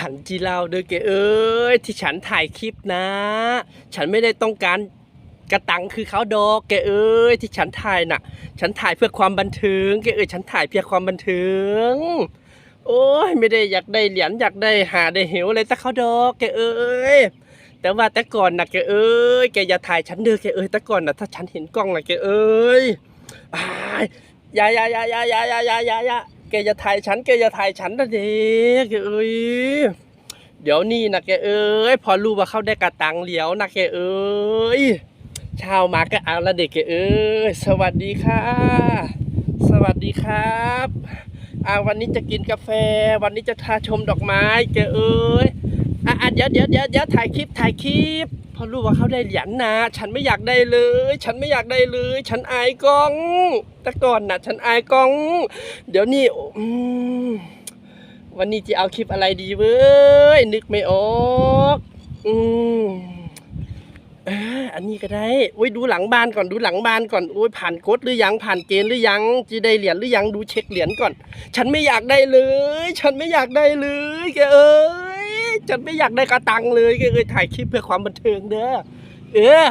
ฉันจีเล่าเด้อแกเอ้ยที่ฉันถ่ายคลิปนะ ฉันไม่ได้ต้องการกระตังคือเขาดอกแกเอ้ยที่ฉันถ่ายน่ะ ฉันถ่ายเพื่อความบันเทิงแกเอ้ยฉันถ่ายเพื่อความบันเทิง โอ้ยไม่ได้อยากได้เหรียญอยากได้หาได้เหวอะไรแต่เขาดอกแกเอ้ยแต่ว่าแต่ก่อนน่ะแกเอ้ยแกอย่าถ่ายฉันเด้อแกเอ้ยแต่ก่อนน่ะถ้าฉันเห็นกล้องน่ะแกเอ้ยอ้ายอย่าอย่าอย่าอย่าอย่าอย่าอย่าอย่าอย่า แกอย่าถ่ายฉันแกอย่าถ่ายฉันนะเด็กแกเอ้ยเดี๋ยวนี้นะแกเอ้ยพอรู้ว่าเข้าได้กระตังเหลียวนะแกเอ้ยเช้ามาก็เอาละเด็กแกเอ้ยสวัสดีค่ะ สวัสดีครับอ่าวันนี้จะกินกาแฟ วันนี้จะทาชมดอกไม้แกเอ้ยอะอะเดี๋ยวเดี๋ยวเดี๋ยวเดี๋ยวถ่ายคลิปถ่ายคลิป พอรู้ว่าเขาได้เหรียญนะฉันไม่อยากได้เลย ฉันไม่อยากได้เลย ฉันอายกอง แต่ก่อนนะฉันอายกอง เดี๋ยวนี้อืมวันนี้จะเอาคลิปอะไรดีเว้ยนึกไม่ออกอืมอ่าอันนี้ก็ได้อุ้ยดูหลังบ้านก่อนดูหลังบ้านก่อนอุ้ยผ่านกฎหรือยังผ่านเกณฑ์หรือยังจะได้เหรียญหรือยังดูเช็คเหรียญก่อน ฉันไม่อยากได้เลย ฉันไม่อยากได้เลยแกเอ้ย ฉันไม่อยากได้กระตังเลยก็เอ้ยถ่ายคลิปเพื่อความบันเทิงเด้อเออ